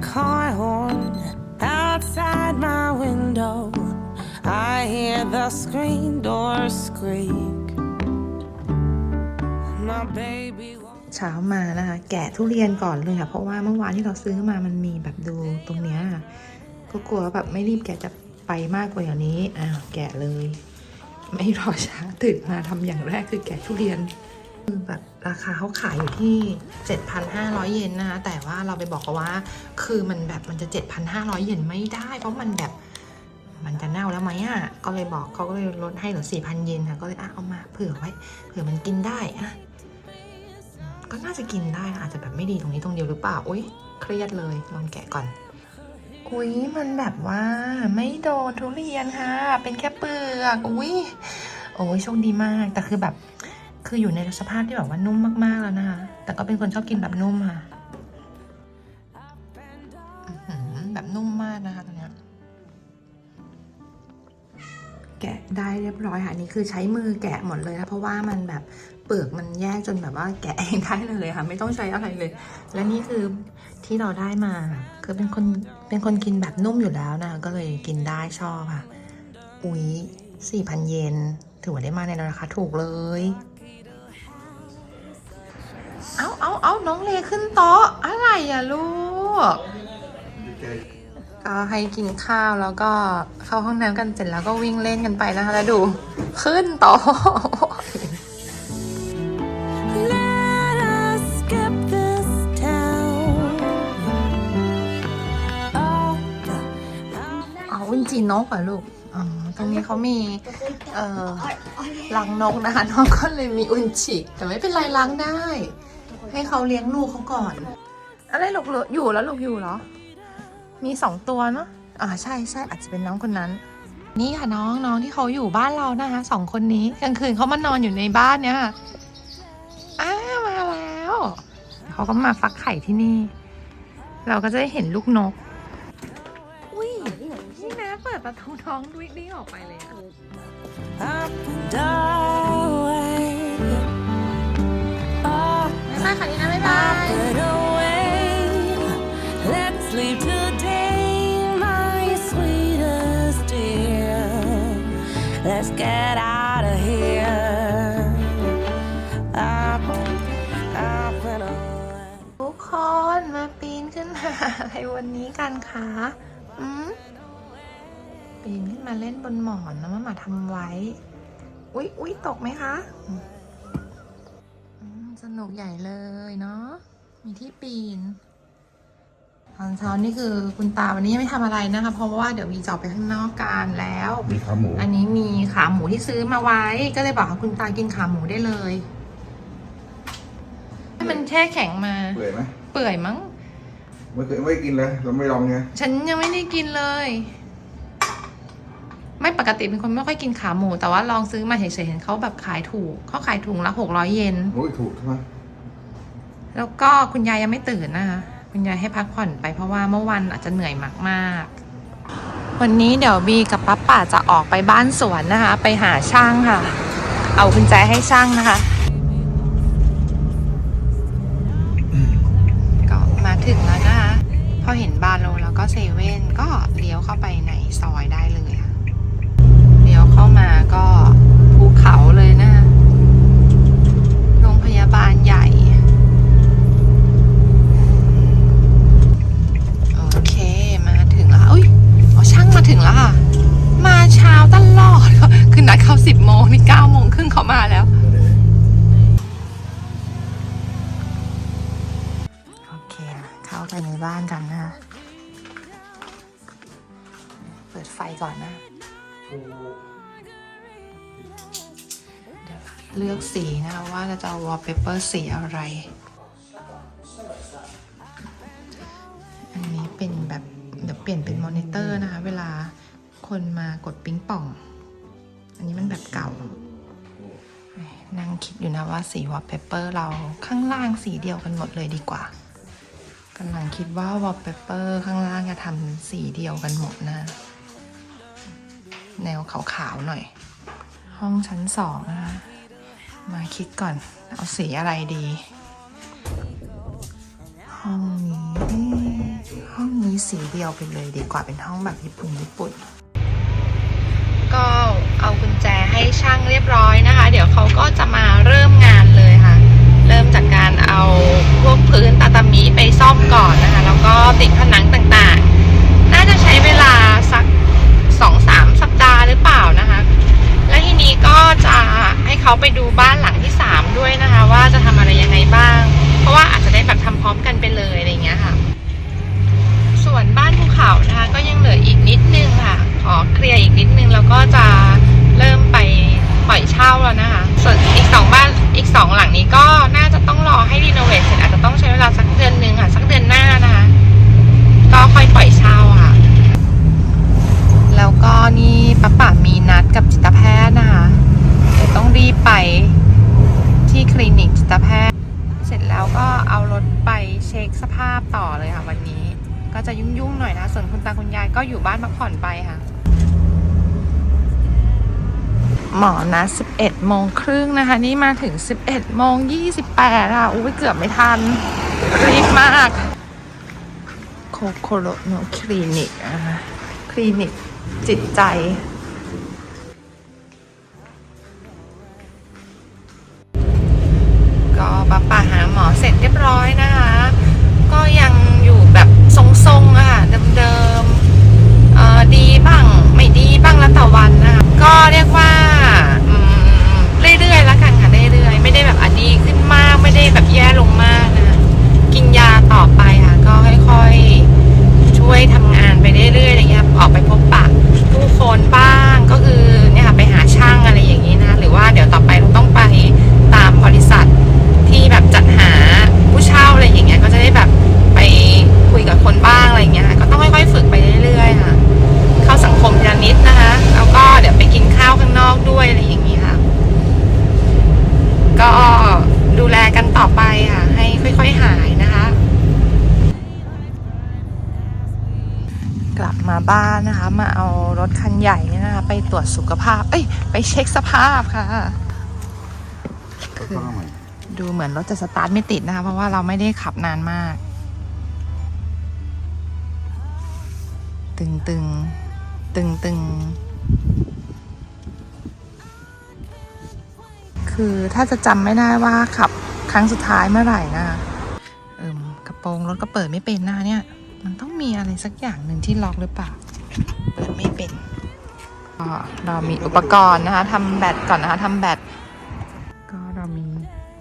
car horn outside my window. I hear the screen door squeak. My baby. เช้ามานะคะ แกะทุเรียนก่อนเลยค่ะ เพราะว่าเมื่อวานที่เราซื้อมามันมีแบบดูตรงเนี้ยก็กลัวแบบไม่รีบแกะจะไปมากกว่าอย่างนี้อ้าวแกะเลย ไม่รอช้าตื่นมาทำอย่างแรกคือแกะทุเรียน แบบราคาเขาขายอยู่ที่ 7,500 เยนนะคะ แต่ว่าเราไปบอกเขาว่า คือมันแบบมันจะ 7,500 เยนไม่ได้ เพราะมันแบบมันจะเน่าแล้วไหมอะ ก็เลยบอกเขาก็เลยลดให้เหลือ 4,000 เยนค่ะ ก็เลยอะเอามาเผื่อไว้ เผื่อมันกินได้อะ ก็น่าจะกินได้นะอาจจะแบบไม่ดีตรงนี้ตรงเดียวหรือเปล่า อุ้ยเครียดเลย ลองแกะก่อน อุ้ยมันแบบว่าไม่โดนทุเรียนค่ะ เป็นแค่เปลือก อุ้ยโอ้ยโชคดีมาก แต่คือแบบ คืออยู่ในสภาพที่แบบว่านุ่มมากๆแล้วนะคะ แต่ก็เป็นคนชอบกินแบบนุ่มค่ะ แบบนุ่มมากนะคะตอนเนี้ย แกะได้เรียบร้อยค่ะนนี่คือใช้มือแกะหมดเลยนะเพราะว่ามันแบบเปลือกมันแยกจนแบบว่าแกะเองได้เลยค่ะ ไม่ต้องใช้อะไรเลย และนี่คือที่เราได้มา คือเป็นคนเป็นคนกินแบบนุ่มอยู่แล้วนะก็เลยกินได้ชอบค่ะ อุ๊ยสี่พันเยนถือว่าได้มาในราคาถูกเลยาเอาเอาน้องเลขึ้นโต๊ะอะไรอะลูก ก็ให้กินข้าวแล้วก็เข้าห้องน้ำกันเสร็จแล้วก็วิ่งเล่นกันไปนะคะ แล้วดูขึ้นโต๊ะ Let us skip this town. Oh, เอาวินจีนกเหรอลูก อ๋อ ตรงนี้เขามี เอ่อรังนกนะคะน้องก็เลยมีอุนจิแต่ไม่เป็นไรล้างได้ ให้เขาเลี้ยงลูกเขาก่อน อะไรลูกเหลืออยู่แล้วลูกอยู่เหรอ มีสองตัวเนาะอ่าใช่ใช่อาจจะเป็นน้องคนนั้น นี่ค่ะน้องน้องที่เขาอยู่บ้านเรานะคะสองคนนี้กลางคืนเขามานอนอยู่ในบ้านเนี่ยค่ะอ้ามาแล้วเขาก็มาฟักไข่ที่นี่ เราก็จะได้เห็นลูกนกอุ้ยนี่นะเปิดประตูท้องดุยดิ้งออกไปเลยอะายบายค่ะนีนะบ๊ายบาย up and away. Let's leave today, my sweetest dear. Let's get out of here. Up, up and away. ทุกคนมาปีนขึ้นมาอะไรวันนี้กันคะอืมปีนขึ้นมาเล่นบนหมอนนะมามาทำไว้ อุ๊ยอุ๊ยตกไหมคะ สนุกใหญ่เลยเนาะ มีที่ปีน ตอนเช้านี่คือคุณตาวันนี้ยังไม่ทำอะไรนะคะ เพราะว่าเดี๋ยวมีจะออกไปข้างนอกกันแล้ว มีขาหมู อันนี้มีขาหมูที่ซื้อมาไว้ ก็เลยบอกให้คุณตากินขาหมูได้เลย ให้มันแช่แข็งมา เปื่อยไหมเปื่อยมั้ง ไม่เคยไม่กินเลย เราไม่ลองไง ฉันยังไม่ได้กินเลย ไม่ปกติเป็นคนไม่ค่อยกินขาหมู แต่ว่าลองซื้อมาเฉยๆเห็นเขาแบบขายถูกเขาขายถุงละหกร้อยเยนโอ้ยถูกใช่ไหมแล้วก็คุณยายยังไม่ตื่นนะคะ คุณยายให้พักผ่อนไปเพราะว่าเมื่อวันอาจจะเหนื่อยมากๆ วันนี้เดี๋ยวบีกับป้าป่าจะออกไปบ้านสวนนะคะ ไปหาช่างค่ะ เอากุญแจให้ช่างนะคะ ก็มาถึงแล้วนะคะ พอเห็นบาร์โลแล้วก็เซเว่นก็เลี้ยวเข้าไปในซอยได้เลยค่ะ เข้ามาก็ภูเขาเลยนะ โรงพยาบาลใหญ่ วอลเปเปอร์สีอะไร อันนี้เป็นแบบเดี๋ยวเปลี่ยนเป็นมอนิเตอร์นะคะ เวลาคนมากดปิ๊งป่อง อันนี้มันแบบเก่า นั่งคิดอยู่นะว่าสีวอลเปเปอร์เราข้างล่างสีเดียวกันหมดเลยดีกว่ากำลังคิดว่าวอลเปเปอร์ข้างล่างจะทำสีเดียวกันหมดนะ แนวขาวๆหน่อย ห้องชั้นสองนะคะ มาคิดก่อน เอาสีอะไรดี ห้องนี้เอ๊ะห้สีเดียวไปเลยดีกว่าเป็นห้องแบบญี่ปุ่นญี่ปุ่น ก็เอากุญแจให้ช่างเรียบร้อยนะคะ เดี๋ยวเขาก็จะมาเริ่มงานเลยค่ะ เริ่มจากการเอาพวกพื้นตาตามิไปซ่อมก่อนนะคะ แล้วก็ติดผนังต่างๆ น่าจะใช้เวลาสักสองสามสัปดาห์หรือเปล่านะคะ และทีนี้ก็จะ ให้เขาไปดูบ้านหลังที่สามด้วยนะคะ ว่าจะทำอะไรยังไงบ้าง เพราะว่าอาจจะได้แบบทำพร้อมกันไปเลยอะไรเงี้ยค่ะ ส่วนบ้านภูเขานะคะ ก็ยังเหลืออีกนิดนึงค่ะ ขอเคลียร์อีกนิดนึงแล้วก็จะเริ่มไปปล่อยเช่าแล้วนะคะ ส่วนอีกสองบ้านอีกสองหลังนี้ก็น่าจะต้องรอให้รีโนเวทเสร็จอาจจะต้องใช้เวลาสักเดือนนึงค่ะ สักเดือนหน้านะคะ ก็ค่อยปล่อยเช่าค่ะ แล้วก็นี่ป้าป่ามีนัดกับจิตแพทย์นะคะเดี๋ยวต้องรีบ ไปที่คลินิกจิตแพทย์ เสร็จแล้วก็เอารถไปเช็คสภาพต่อเลยค่ะวันนี้ ก็จะยุ่งๆหน่อยนะ ส่วนคุณตาคุณยายก็อยู่บ้านพักผ่อนไปค่ะ หมอนะ 11โมงครึ่งนะคะ นี่มาถึง 11โมง28ค่ะอุ้ยเกือบไม่ทันรีบมากโคโคโรโนคลินิกนะคะคลินิกจิตใจ อเสร็จเรียบร้อยนะคะ ก็ยังอยู่แบบทรงๆอะค่ะเดิมๆเออดีบ้างไม่ดีบ้างแล้วแต่วันนะคะก็เรียกว่าเรื่อยๆแล้วกันค่ะเรื่อยๆไม่ได้แบบอดีขึ้นมากไม่ได้แบบแย่ลงมากนะกินยาต่อไปค่ะก็ค่อยๆช่วยทำงานไปเรื่อยๆอะไรเงี้ยออกไปพบปะผู้คนบ้างก็คือเนี่ยค่ะไปหาช่างอะไรอย่างนี้นะหรือว่าเดี๋ยวต่อไปเราต้องไปตามบริษัท ที่แบบจัดหาผู้เช่าอะไรอย่างเงี้ยก็จะได้แบบไปคุยกับคนบ้างอะไรอย่างเงี้ยค่ะก็ต้องค่อยๆฝึกไปเรื่อยๆค่ะ เข้าสังคมทีละนิดนะคะ แล้วก็เดี๋ยวไปกินข้าวข้างนอกด้วยอะไรอย่างงี้ค่ะ ก็ดูแลกันต่อไปค่ะ ให้ค่อยๆหายนะคะ กลับ มาบ้านนะคะ มาเอารถคันใหญ่เนี่ยนะคะ ไปตรวจสุขภาพ เอ้ย ไปเช็คสภาพค่ะ คือดูเหมือนรถจะสตาร์ทไม่ติดนะคะ เพราะว่าเราไม่ได้ขับนานมาก ตึงตึงตึงตึงคือถ้าจะจำไม่ได้ว่าขับครั้งสุดท้ายเมื่อไหร่นะเอิมกระโปรงรถก็เปิดไม่เป็นนะเนี่ย มีอะไรสักอย่างหนึ่งที่ล็อกหรือเปล่า เปิดไม่เป็นก็เรามีอุปกรณ์นะคะทำแบตก่อนนะคะทำแบต ก็เรามี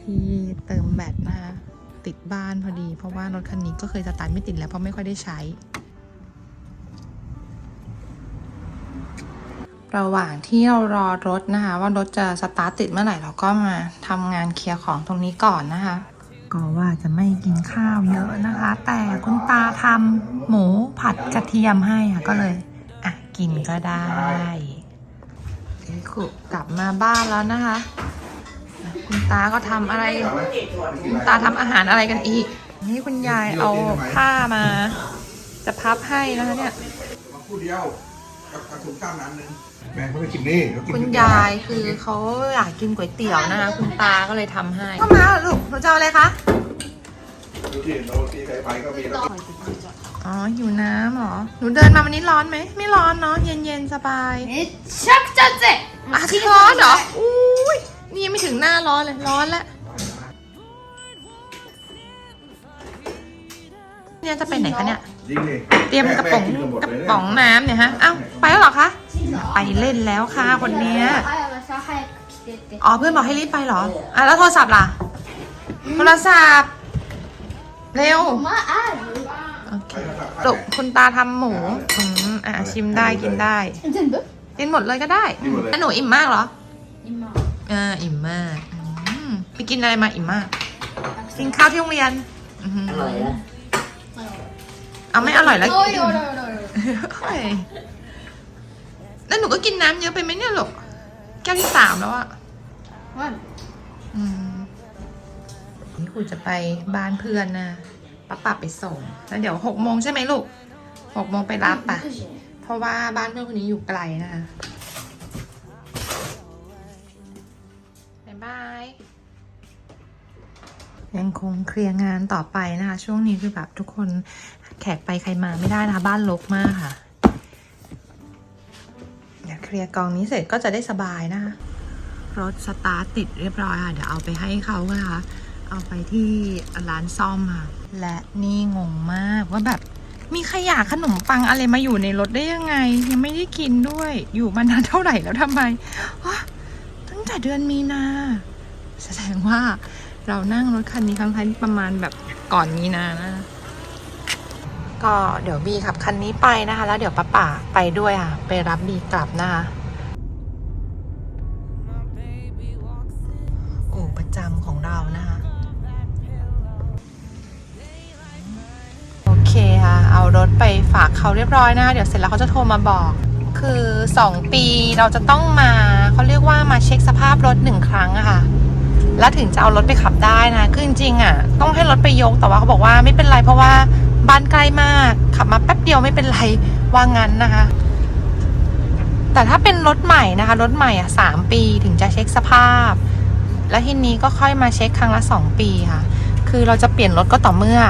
ที่เติมแบตนะคะติดบ้านพอดี เพราะว่ารถคันนี้ก็เคยสตาร์ทไม่ติดแล้วเพราะไม่ค่อยได้ใช้ ระหว่างที่เรารอรถนะคะ ว่ารถจะสตาร์ทติดเมื่อไหร่เราก็มาทำงานเคลียร์ของตรงนี้ก่อนนะคะ ก็ว่าจะไม่กินข้าวเยอะนะคะ แต่คุณตาทำหมูผัดกระเทียมให้ค่ะก็เลยอะกินก็ได้เอคุกลับมาบ้านแล้วนะคะ คุณตาก็ทำอะไร คุณตาทำอาหารอะไรกันอีก นี่คุณยายเอาผ้ามา จะพับให้นะคะเนี่ยมาคู่เดียวกับกระถุงข้าวน้ำหนึ่ง แม่เขาไม่กินนี่เขากิน คุณยายคือเขาอยากกินก๋วยเตี๋ยวนะคะ คุณตาก็เลยทำให้เข้ามาเหรอลูกหนูจะเอาอะไรคะ ดูที่โรตีไข่ไปก็มีแล้ว อ๋อหิวน้ำเหรอ หนูเดินมาวันนี้ร้อนไหม ไม่ร้อนเนาะ เย็นๆ สบาย めっちゃくちゃ暑い อ่ะร้อนเหรอ อุ้ย นี่ยังไม่ถึงหน้าร้อนเลย ร้อนแล้ว เนี่ยจะไปไหนคะเนี่ย ยิงเลย เตรียมกระป๋องกระป๋องน้ำเนี่ยฮะ เอ้า ไปแล้วเหรอคะ ไปเล่นแล้วค่ะคนเนี้ยอ๋อเพื่อนบอกให้รีบไปเหรออะแล้วโทรศัพท์ล่ะโทรศัพท์เร็วโอเคจบคุณตาทำหมูอืมอะชิมได้กินได้กินหมดเลยก็ได้แล้วหนูอิ่มมากเหรออิ่มมากอ่าอิ่มมากไปกินอะไรมาอิ่มมากกินข้าวที่โรงเรียนอร่อยแล้เอาไม่อร่อยแล้วกินโอ้ย แล้วหนูก็กินน้ำเยอะไปไหมเนี่ยลูกแก้วที่สามแล้วอะまあอืมนี่ครูจะไปบ้านเพื่อนนะป้าปับไปส่ง แล้วเดี๋ยวหกโมงใช่ไหมลูกหกโมงไปรับปะเพราะว่าบ้านเพื่อนคนนี้อยู่ไกลนะคะบ๊ายบาย ยังคงเคลียร์งานต่อไปนะคะ ช่วงนี้คือแบบทุกคนแขกไปใครมาไม่ได้นะคะ บ้านรกมากค่ะ เรียวเคลียร์กองนี้เสร็จก็จะได้สบายนะคะรถสตาร์ทติดเรียบร้อยค่ะ เดี๋ยวเอาไปให้เขานะคะ เอาไปที่ร้านซ่อมค่ะ และนี่งงมากว่าแบบมีขยะขนมปังอะไรมาอยู่ในรถได้ยังไง ยังไม่ได้กินด้วย อยู่มานานเท่าไหร่แล้วทำไมวะตั้งแต่เดือนมีนา แสดงว่าเรานั่งรถคันนี้ครั้งที่ประมาณแบบก่อนมีนานะ ก็เดี๋ยวบีขับคันนี้ไปนะคะ แล้วเดี๋ยวป้าป่าไปด้วยค่ะ ไปรับบีกลับนะคะโอ้ประจำของเรานะคะ โอเคค่ะ เอารถไปฝากเขาเรียบร้อยนะคะเดี๋ยวเสร็จแล้วเขาจะโทรมาบอก คือ 2 ปีเราจะต้องมาเขาเรียกว่ามาเช็คสภาพรถหนึ่งครั้งอะค่ะแล้วถึงจะเอารถไปขับได้นะ คือจริงๆอะต้องให้รถไปยก แต่ว่าเขาบอกว่าไม่เป็นไรเพราะว่า บ้านใกล้มาก ขับมาแป๊บเดียวไม่เป็นไรว่างั้นนะคะ แต่ถ้าเป็นรถใหม่นะคะ รถใหม่อะสามปีถึงจะเช็คสภาพ แล้วทีนี้ก็ค่อยมาเช็คครั้งละสองปีค่ะ คือเราจะเปลี่ยนรถก็ต่อเมื่อ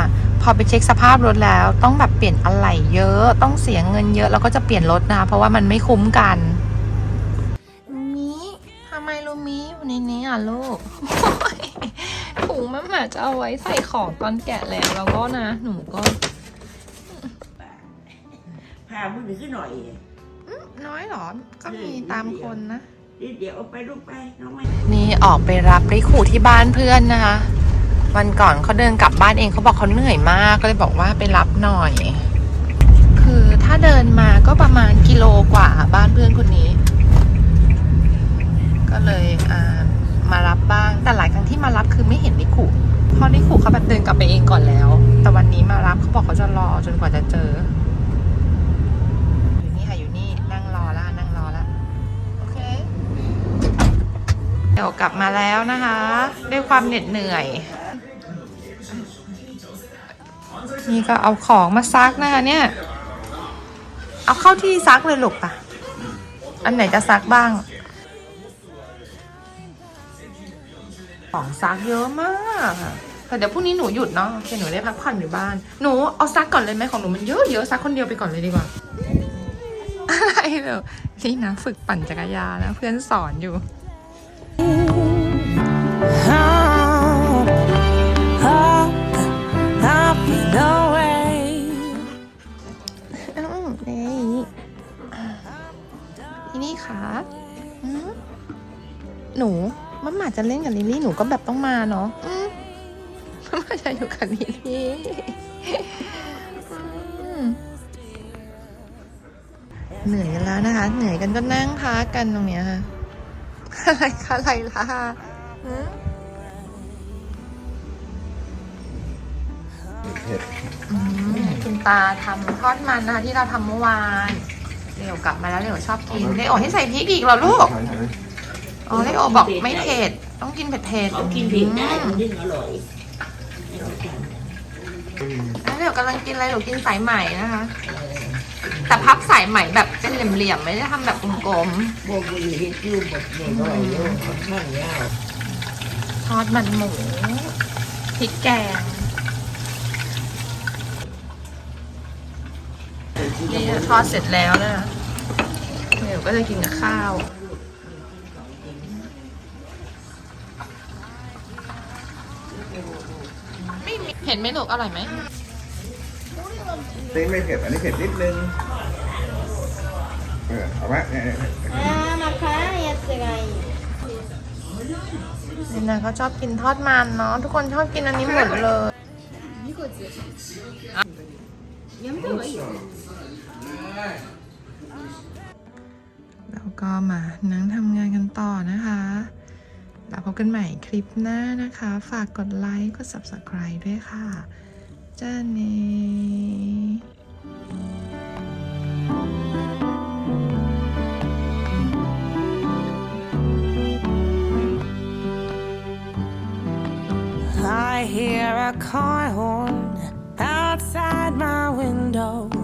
พอไปเช็คสภาพรถแล้ว ต้องแบบเปลี่ยนอะไหล่เยอะต้องเสียเงินเยอะแล้วก็จะเปลี่ยนรถนะคะเพราะว่ามันไม่คุ้มกันลูมิทำไมลูมิอยู่ในนี้อะลูกถุงมันอาจจะเอาไว้ใส่ของตอนแกะแล้วแล้วก็นะ หนูก็ พาผู้หญิงขึ้นหน่อยน้อยหรอ ก็มีตามคนนะ เดี๋ยวเอาไปลูกไปน้องไม่นี่ออกไปรับริคูที่บ้านเพื่อนนะคะ วันก่อนเขาเดินกลับบ้านเองเขาบอกเขาเหนื่อยมากก็เลยบอกว่าไปรับหน่อย คือถ้าเดินมาก็ประมาณกิโลกว่าบ้านเพื่อนคนนี้ ก็เลยอ่ามารับบ้างแต่หลายครั้งที่มารับคือไม่เห็นริคูเพราะริคูเขาแบบเดินกลับไปเองก่อนแล้ว แต่วันนี้มารับเขาบอกเขาจะรอจนกว่าจะเจอ อยู่นี่ค่ะอยู่นี่นั่งรอแล้วนั่งรอแล้วโอเค เดี๋ยว กลับมาแล้วนะคะ ด้วยความเหน็ดเหนื่อย นี่ก็เอาของมาซักนะคะเนี่ย เอาเข้าที่ซักเลยลูกปะอันไหนจะซักบ้าง ของซักเยอะมากแต่เดี๋ยวพรุ่งนี้หนูหยุดเนาะโอเคหนูได้พักผ่อนอยู่บ้าน หนูเอาซักก่อนเลยไหมของหนูมันเยอะเยอะซักคนเดียวไปก่อนเลยดีกว่า อะไรเหรอนี่นะฝึกปั่นจักรยานนะเพื่อนสอนอยู่ หนูมัมหมาจะเล่นกับลิลลี่หนูก็แบบต้องมาเนาะอืมมัมหมาจะอยู่กับลิลลี่อืมเหนื่อยกันแล้วนะคะ เหนื่อยกันก็นั่งพักกันตรงเนี้ยค่ะอะไรคะอะไรล่ะอืมเผ็ดอืมคุณตาทำทอดมันนะคะที่เราทำเมื่อวาน เร็วกลับมาแล้วเร็วชอบกินเลโอให้ใส่พริกอีกเหรอลูกใช่ใช่อ๋อเลโอบอกไม่เผ็ดต้องกินเผ็ดๆเขากินเผ็ดได้อืมันมยิ่งอร่อยแล้วเดี๋ยวกำลังกินอะไรหนูกินสายไหมนะคะ แต่พับสายไหมแบบเป็นเหลี่ยมๆไม่ได้ทำแบบกลมพวกบุหรี่ที่คิ้วแบบเด็กอร่อยเยอะค่อนข้างยาวๆทอดมันหมูพริกแกงนี่ทอดเสร็จแล้วนะ คะเดี๋ยวก็จะกินกับข้าว ไม่มีเห็นไหมลูกอร่อยไหม นี่ไม่เผ็ด อันนี้เผ็ดนิดนึง เออ เอาไหมเนี่ยเนี่ยเนี่ย あーまあ辛いやつがいい นี่นะเขาชอบกินทอดมันเนาะทุกคนชอบกินอันนี้หมดเลยแล้ว ก็มานั่งทำงานกันต่อนะคะแล้วพบกันใหม่คลิปหน้านะคะ ฝากกดไลค์กด subscribe ด้วยค่ะจ้าเน I hear a car horn outside my window.